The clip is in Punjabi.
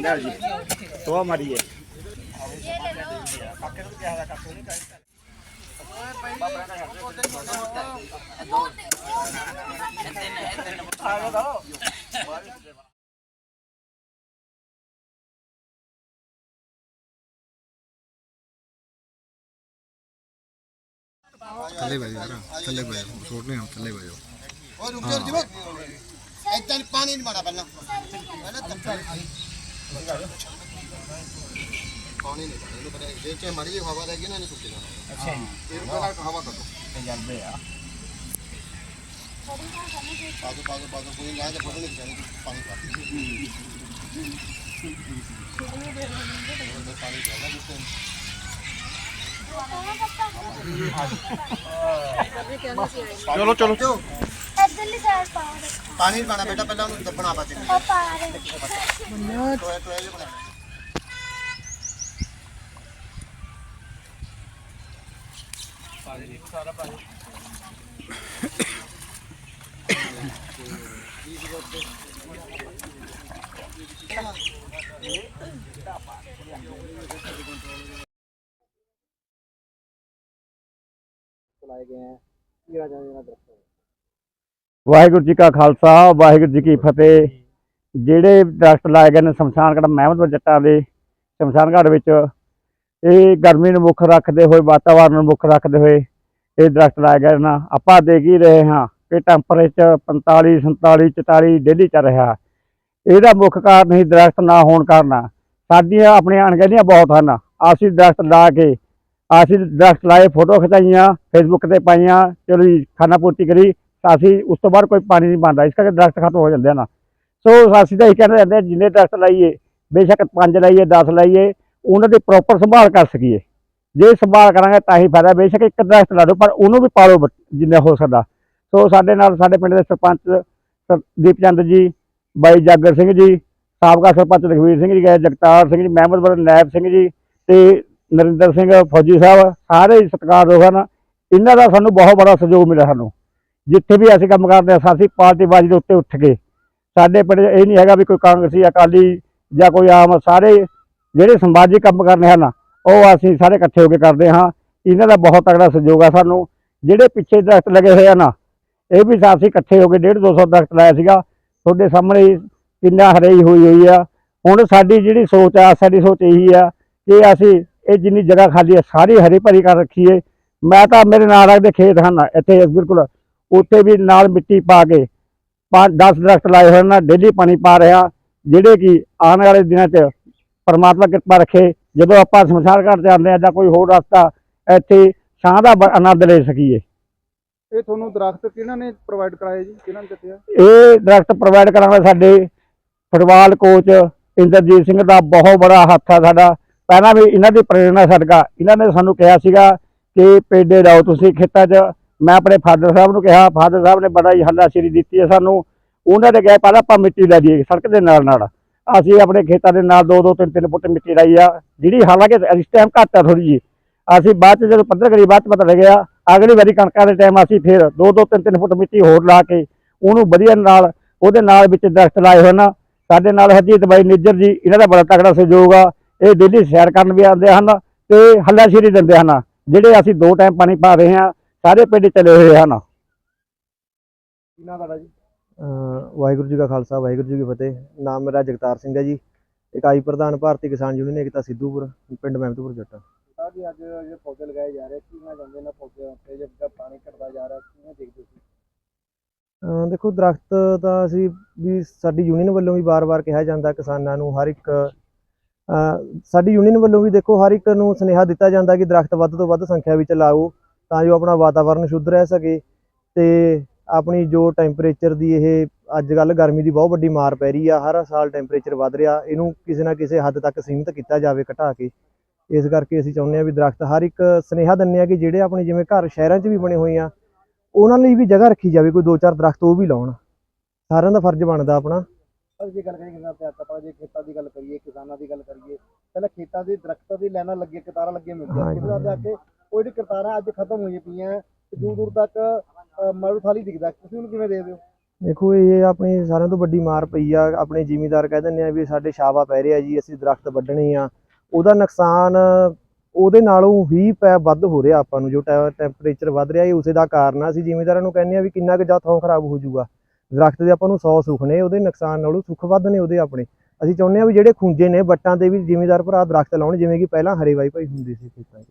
ਲੈ ਜੀ। ਤੋ ਮਾਰੀਏ। ਥੱਲੇ ਬਹਿ ਜਾ ਯਾਰ ਥੱਲੇ ਬਹਿ ਜਾ ਛੋੜ ਨਹੀਂ ਥੱਲੇ ਬਹਿ ਜਾ। ਉਹ ਰੁਕ ਜਾ ਜੀ। ਇਦਾਂ ਪਾਣੀ ਨਹੀਂ ਮਾਣਾ ਪਹਿਲਾਂ। ਪਹਿਲਾਂ ਤੱਕਾ ਪਾਣੀ ਨਹੀਂ ਪਾਣੀ ਇਹਨੂੰ ਪਤਾ ਜੇ ਚ ਮੜੀ ਹਵਾ ਲੱਗੀ ਨਾ ਇਹਨੇ ਸੁੱਕ ਜਾਣਾ ਅੱਛਾ ਜੀ ਇਹ ਨਾਲ ਹਵਾ ਕੱਢੋ ਜਾਂਦੇ ਆ ਪਾਦੋ ਪਾਦੋ ਪਾਦੋ ਕੋਈ ਨਾ ਤੇ ਫੋਟੋ ਨਹੀਂ ਜਾਣੀ ਪਾਣੀ ਪਾ ਪਾਣੀ ਜਾਣਾ ਜਿੱਥੇ ਚਲੋ ਚਲੋ। ਇੱਧਰਲੀ ਸਾਈਡ ਪਾਓ ਪਾਣੀ ਨਹੀਂ ਪਾਣਾ ਬੇਟਾ ਪਹਿਲਾਂ ਉਹਨੂੰ ਦੱਬਣਾ ਪਾ ਦੇ ਉਹ ਪਾ ਰਹੇ ਟੋਏ ਟੋਏ ਜਿਹਾ ਬਣਾ ਵਾਹਿਗੁਰੂ ਜੀ ਕਾ ਖਾਲਸਾ, ਵਾਹਿਗੁਰੂ ਜੀ ਕੀ ਫਤਿਹ। ਜਿਹੜੇ ਦਰਖਤ ਲਾਏ ਗਏ ਨੇ ਸ਼ਮਸ਼ਾਨ ਘਾਟ ਮਹਿਮਦਪੁਰ ਜੱਟਾਂ ਦੇ ਸ਼ਮਸ਼ਾਨ ਘਾਟ ਵਿੱਚ, ਇਹ ਗਰਮੀ ਨੂੰ ਮੁੱਖ ਰੱਖਦੇ ਹੋਏ, ਵਾਤਾਵਰਨ ਨੂੰ ਮੁੱਖ ਰੱਖਦੇ ਹੋਏ ਇਹ ਦਰਖਤ ਲਾਏ ਗਏ ਨਾ। ਆਪਾਂ ਦੇਖ ਹੀ ਰਹੇ ਹਾਂ ਕਿ ਟੈਂਪਰੇਚਰ 45 47 44 ਡੇਲੀ ਚੱਲ ਰਿਹਾ। ਇਹਦਾ ਮੁੱਖ ਕਾਰਨ ਹੀ ਦਰਖਤ ਨਾ ਹੋਣ ਕਾਰਨ ਸਾਡੀਆਂ ਆਪਣੀਆਂ ਅਣਗਹਿਲੀਆਂ ਬਹੁਤ ਹਨ। ਅਸੀਂ ਦਰਖਤ ਲਾ ਕੇ, ਅਸੀਂ ਦਰਖਤ ਲਾਏ, ਫੋਟੋ ਖਿਚਾਈਆਂ ਫੇਸਬੁੱਕ ਤੇ ਪਾਈਆਂ, ਚਲੋ ਜੀ ਖਾਣਾ ਪੂਰਤੀ ਕਰੀ। ਤਾਂ ਅਸੀਂ ਉਸ ਤੋਂ ਬਾਅਦ ਕੋਈ ਪਾਣੀ ਨਹੀਂ ਪਾਉਂਦਾ ਇਸ ਕਰਕੇ ਦਰਖਤ ਖਤਮ ਹੋ ਜਾਂਦੇ ਹਨ ਸੋ ਅਸੀਂ ਤਾਂ ਇਹ ਕਹਿੰਦੇ ਰਹਿੰਦੇ ਜਿੰਨੇ ਦਰਖਤ ਲਾਈਏ, ਬੇਸ਼ੱਕ 5 ਲਾਈਏ 10 ਲਾਈਏ, ਉਹਨਾਂ ਦੀ ਪ੍ਰੋਪਰ ਸੰਭਾਲ ਕਰ ਸਕੀਏ। ਜੇ ਸੰਭਾਲ ਕਰਾਂਗੇ ਤਾਂ ਹੀ ਫਾਇਦਾ, ਬੇਸ਼ੱਕ ਇੱਕ ਦਰਖਤ ਲਾ ਦਿਓ, ਪਰ ਉਹਨੂੰ ਵੀ ਪਾਲੋ ਜਿੰਨਾ ਹੋ ਸਕਦਾ। ਸੋ ਸਾਡੇ ਨਾਲ, ਸਾਡੇ ਪਿੰਡ ਦੇ ਸਰਪੰਚ ਸਰ- ਦੀਪਚੰਦ ਜੀ, ਬਾਈ ਜਾਗਰ ਸਿੰਘ ਜੀ, ਸਾਬਕਾ ਸਰਪੰਚ ਲਖਵੀਰ ਸਿੰਘ ਜੀ ਗਏ ਜਗਤਾਰ ਸਿੰਘ ਜੀ ਮਹਿਮਦਪੁਰ ਨੈਬ ਸਿੰਘ ਜੀ ਤੇ ਨਰਿੰਦਰ ਸਿੰਘ ਫੌਜੀ ਸਾਹਿਬ, ਸਾਰੇ ਸਤਿਕਾਰਯੋਗ ਹਨ ਇਹਨਾਂ ਦਾ ਸਾਨੂੰ ਬਹੁਤ ਬੜਾ ਸਹਿਯੋਗ ਮਿਲਿਆ ਸਾਨੂੰ। ਜਿੱਥੇ ਵੀ ਅਸੀਂ ਕੰਮ ਕਰਦੇ ਹਾਂ, ਅਸੀਂ ਪਾਰਟੀਬਾਜ਼ੀ ਦੇ ਉੱਤੇ ਉੱਠ ਕੇ, ਸਾਡੇ ਪਿੰਡ ਇਹ ਨਹੀਂ ਹੈਗਾ ਵੀ ਕੋਈ ਕਾਂਗਰਸੀ ਅਕਾਲੀ ਜਾਂ ਕੋਈ ਆਮ ਸਾਰੇ ਜਿਹੜੇ ਸਮਾਜਿਕ ਕੰਮ ਕਰਨੇ ਹਨ, ਉਹ ਅਸੀਂ ਸਾਰੇ ਇਕੱਠੇ ਹੋ ਕੇ ਕਰਦੇ ਹਾਂ। ਇਹਨਾਂ ਦਾ ਬਹੁਤ ਤਗੜਾ ਸਹਿਯੋਗ ਆ ਸਾਨੂੰ। ਜਿਹੜੇ ਪਿੱਛੇ ਦਰਖਤ ਲੱਗੇ ਹੋਏ ਹਨ, ਇਹ ਵੀ ਅਸੀਂ ਇਕੱਠੇ ਹੋ ਕੇ 1.5 200 ਦਰਖਤ ਲਾਇਆ ਸੀਗਾ। ਤੁਹਾਡੇ ਸਾਹਮਣੇ ਕਿੰਨਾ ਹਰੇਈ ਹੋਈ ਹੋਈ ਆ। ਹੁਣ ਸਾਡੀ ਜਿਹੜੀ ਸੋਚ ਆ, ਸਾਡੀ ਸੋਚ ਇਹੀ ਆ ਕਿ ਅਸੀਂ ਇਹ ਜਿੰਨੀ ਜਗ੍ਹਾ ਖਾਲੀ ਹੈ ਸਾਰੀ ਹਰੀ ਭਰੀ ਕਰ ਰੱਖੀਏ। ਮੈਂ ਤਾਂ ਮੇਰੇ ਨਾਲ ਲੱਗਦੇ ਖੇਤ ਹਨ, ਇੱਥੇ ਬਿਲਕੁਲ ਉੱਥੇ ਵੀ ਨਾਲ ਮਿੱਟੀ ਪਾ ਕੇ ਪੰਜ 10 ਦਰਖਤ ਲਾਏ ਹੋਏ ਨੇ ਡੇਲੀ ਪਾਣੀ ਪਾ ਰਿਹਾ ਜਿਹੜੇ ਕਿ ਆਉਣ ਵਾਲੇ ਦਿਨਾਂ 'ਚ ਪਰਮਾਤਮਾ ਕਿਰਪਾ ਰੱਖੇ ਜਦੋਂ ਆਪਾਂ ਸ਼ਮਸ਼ਾਨ ਘਾਟ ਤੇ ਆਉਂਦੇ ਆ ਜਾਂ ਕੋਈ ਹੋਰ ਰਸਤਾ ਇੱਥੇ ਛਾਂ ਦਾ ਆਨੰਦ ਲੈ ਸਕੀਏ। ਇਹ ਤੁਹਾਨੂੰ ਦਰਖਤ ਕਿਹਨਾਂ ਨੇ ਪ੍ਰੋਵਾਈਡ ਕਰਾਏ ਜੀ? ਕਿਹਨਾਂ ਨੇ ਦਿੱਤੇ ਆ? ਇਹ ਦਰਖਤ ਪ੍ਰੋਵਾਈਡ ਕਰਾਂਗੇ ਸਾਡੇ ਫੁੱਟਬਾਲ ਕੋਚ ਇੰਦਰਜੀਤ ਸਿੰਘ ਦਾ ਬਹੁਤ ਬੜਾ ਹੱਥ ਆ ਸਾਡਾ। ਪਹਿਲਾਂ ਵੀ ਇਹਨਾਂ ਦੀ ਪ੍ਰੇਰਣਾ ਸਦਕਾ ਇਹਨਾਂ ਨੇ ਸਾਨੂੰ ਕਿਹਾ ਸੀਗਾ ਕਿ ਪੇਡੇ ਲਾਓ ਤੁਸੀਂ ਖੇਤਾਂ 'ਚ। ਮੈਂ ਆਪਣੇ ਫਾਦਰ ਸਾਹਿਬ ਨੂੰ ਕਿਹਾ, ਫਾਦਰ ਸਾਹਿਬ ਨੇ ਬੜਾ ਹੀ ਹੱਲਾਸ਼ੇਰੀ ਦਿੱਤੀ ਹੈ ਸਾਨੂੰ। ਉਹਨਾਂ ਦੇ ਗਏ ਪਹਿਲਾਂ ਆਪਾਂ ਮਿੱਟੀ ਲੈ ਦਈਏ ਸੜਕ ਦੇ ਨਾਲ ਨਾਲ ਅਸੀਂ ਆਪਣੇ ਖੇਤਾਂ ਦੇ ਨਾਲ ਦੋ ਦੋ ਤਿੰਨ ਤਿੰਨ ਫੁੱਟ ਮਿੱਟੀ ਲਾਈ ਆ। ਜਿਹੜੀ ਹਾਲਾਂਕਿ ਇਸ ਟਾਈਮ ਘੱਟ ਆ ਥੋੜੀ ਜੀ ਅਸੀਂ ਬਾਅਦ ਚ ਜਦੋਂ ਪੱਧਰ ਕਰੀ ਬਾਅਦ ਚ ਪਤਾ ਲੱਗਿਆ, ਅਗਲੀ ਵਾਰੀ ਕਣਕਾਂ ਦੇ ਟਾਈਮ ਅਸੀਂ ਫਿਰ ਦੋ ਦੋ ਤਿੰਨ ਤਿੰਨ ਫੁੱਟ ਮਿੱਟੀ ਹੋਰ ਲਾ ਕੇ ਉਹਨੂੰ ਵਧੀਆ ਨਾਲ, ਉਹਦੇ ਨਾਲ ਵਿੱਚ ਦਰਖਤ ਲਾਏ ਹੋਏ ਨਾ। ਸਾਡੇ ਨਾਲ ਹਰਜੀਤ ਬਾਈ ਨਿੱਜਰ ਜੀ, ਇਹਨਾਂ ਦਾ ਬੜਾ ਤਕੜਾ ਸਹਿਯੋਗ ਆ। ਇਹ ਡੇਲੀ ਸੈਰ ਕਰਨ ਵੀ ਆਉਂਦੇ ਹਨ ਤੇ ਹੱਲਾਸ਼ੇਰੀ ਦਿੰਦੇ ਹਨ, ਜਿਹੜੇ ਅਸੀਂ ਦੋ ਟਾਈਮ ਪਾਣੀ ਪਾ ਰਹੇ ਹਾਂ। ਸਾਰੇ ਪਿੰਡ ਚਲੇ ਹੋਏ ਹਨ। ਕਿਹਨਾਂ ਦਾ ਜੀ? ਅਹ ਵਾਹਿਗੁਰੂ ਜੀ ਕਾ ਖਾਲਸਾ ਵਾਹਿਗੁਰੂ ਜੀ ਕੀ ਫਤਿਹ। ਨਾਮ ਮੇਰਾ ਜਗਤਾਰ ਸਿੰਘ ਹੈ ਜੀ। ਇਕਾਈ ਪ੍ਰਧਾਨ ਭਾਰਤੀ ਕਿਸਾਨ ਯੂਨੀਅਨ ਏਕਤਾ ਸਿੱਧੂਪੁਰ ਪਿੰਡ ਮਹਿਮਦਪੁਰ ਜੱਟਾ। ਸਾਹਿਬ ਜੀ ਅੱਜ ਜਿਹੜੇ ਪੌਦੇ ਲਗਾਏ ਜਾ ਰਹੇ ਕੀ ਮੈਂ ਜਾਂਦੇ ਨੇ ਪੌਦੇ ਤੇ ਜਦ ਪਾਣੀ ਘਟਦਾ ਜਾ ਰਿਹਾ ਕਿਵੇਂ ਦੇਖਦੇ ਸੀ? ਦੇਖੋ ਦਰਖਤ ਤਾਂ ਅਸੀਂ ਵੀ ਸਾਡੀ ਯੂਨੀਅਨ ਵੱਲੋਂ ਵੀ ਬਾਰ-ਬਾਰ ਕਿਹਾ ਜਾਂਦਾ ਕਿਸਾਨਾਂ ਨੂੰ ਹਰ ਇੱਕ ਸਾਡੀ ਯੂਨੀਅਨ ਵੱਲੋਂ ਵੀ ਦੇਖੋ ਹਰ ਇੱਕ ਨੂੰ ਸੁਨੇਹਾ ਦਿੱਤਾ ਜਾਂਦਾ ਕਿ ਦਰਖਤ ਵੱਧ ਤੋਂ ਵੱਧ ਸੰਖਿਆ ਵਿੱਚ ਲਾਓ। ਤਾਂ ਜੋ ਆਪਣਾ ਵਾਤਾਵਰਨ ਸ਼ੁੱਧ ਰਹਿ ਸਕੇ ਤੇ ਆਪਣੀ ਜੋ ਟੈਂਪਰੇਚਰ ਦੀ ਇਹ ਅੱਜ ਕੱਲ ਗਰਮੀ ਦੀ ਬਹੁਤ ਵੱਡੀ ਮਾਰ ਪੈ ਰਹੀ ਆ ਹਰ ਸਾਲ ਟੈਂਪਰੇਚਰ ਵੱਧ ਰਿਹਾ ਇਹਨੂੰ ਕਿਸੇ ਨਾ ਕਿਸੇ ਹੱਦ ਤੱਕ ਸੀਮਿਤ ਕੀਤਾ ਜਾਵੇ ਘਟਾ ਕੇ। ਇਸ ਕਰਕੇ ਅਸੀਂ ਚਾਹੁੰਦੇ ਹਾਂ ਵੀ ਦਰਖਤ ਹਰ ਇੱਕ ਸੁਨੇਹਾ ਦਿੰਦੇ ਆ ਕਿ ਜਿਹੜੇ ਆਪਣੇ ਜਿਵੇਂ ਘਰ ਸ਼ਹਿਰਾਂ 'ਚ ਵੀ ਬਣੇ ਹੋਏ ਆ ਉਹਨਾਂ ਲਈ ਵੀ ਜਗ੍ਹਾ ਰੱਖੀ ਜਾਵੇ ਕੋਈ ਦੋ ਚਾਰ ਦਰਖਤ ਉਹ ਵੀ ਲਾਉਣ। ਸਾਰਿਆਂ ਦਾ ਫਰਜ਼ ਬਣਦਾ ਆਪਣਾ। ਪਰ ਜੇ ਗੱਲ ਕਰੀਏ ਕਿਸਾਨਾਂ ਤੇ ਆਪਾਂ ਜੇ ਖੇਤਾਂ ਦੀ ਗੱਲ ਕਰੀਏ ਕਿਸਾਨਾਂ ਦੀ ਗੱਲ ਕਰੀਏ ਪਹਿਲਾਂ ਖੇਤਾਂ ਦੀ ਦਰਖਤਾਂ ਦੀ ਲਾਈਨਾਂ ਲੱਗੀਆਂ ਕਤਾਰਾਂ ਲੱਗੀਆਂ ਮਿਲਦੀਆਂ ਹਾਂਜੀ। ਕਿਤੇ ਜਾ ਕੇ ਉਹ ਜਿਹੜੀ ਕਤਾਰਾਂ ਅੱਜ ਖਤਮ ਹੋਈਆਂ ਪਈਆਂ ਦੂਰ ਦੂਰ ਤੱਕ ਅਹ, ਦਿਖਦਾ। ਤੁਸੀਂ ਉਹਨੂੰ ਕਿਵੇਂ ਦੇਖਦੇ ਹੋ ਦੇਖੋ ਇਹ ਆਪਣੀ ਸਾਰਿਆਂ ਤੋਂ ਵੱਡੀ ਮਾਰ ਪਈ ਆ ਆਪਣੇ ਜ਼ਿਮੀਂਦਾਰ ਕਹਿ ਦਿੰਦੇ ਆ ਵੀ ਸਾਡੇ ਛਾਵਾ ਪੈ ਰਿਹਾ ਜੀ ਅਸੀਂ ਦਰਖਤ ਵੱਢਣੇ ਆ। ਉਹਦਾ ਨੁਕਸਾਨ ਉਹਦੇ ਨਾਲੋਂ ਵੀ ਪੈ ਵੱਧ ਹੋ ਰਿਹਾ ਆਪਾਂ ਨੂੰ ਜੋ ਟੈਂਪਰੇਚਰ ਵੱਧ ਰਿਹਾ ਇਹ ਉਸੇ ਦਾ ਕਾਰਨ ਆ। ਅਸੀਂ ਜਿਮੀਦਾਰਾਂ ਨੂੰ ਕਹਿੰਦੇ ਆ ਵੀ ਕਿੰਨਾ ਕੁ ਜ਼ਿਆਦਾ ਥੋਂ ਖਰਾਬ ਹੋ ਜਾਊਗਾ। ਦਰਖਤ ਦੇ ਆਪਾਂ ਨੂੰ 100 ਸੁੱਖ ਨੇ ਉਹਦੇ ਨੁਕਸਾਨ ਨਾਲੋਂ ਸੁੱਖ ਵੱਧ ਨੇ ਉਹਦੇ ਆਪਣੇ। ਅਸੀਂ ਚਾਹੁੰਦੇ ਆ ਵੀ ਜਿਹੜੇ ਖੁੰਝੇ ਨੇ ਵੱਟਾਂ ਤੇ ਵੀ ਜਿਮੀਦਾਰ ਭਰਾ ਦਰਖਤ ਲਾਉਣ ਜਿਵੇਂ ਕਿ ਪਹਿਲਾਂ ਹਰੇਵਾਈ ਭਾਈ ਹੁੰਦੀ ਸੀ ਖੇਤਾਂ 'ਚ।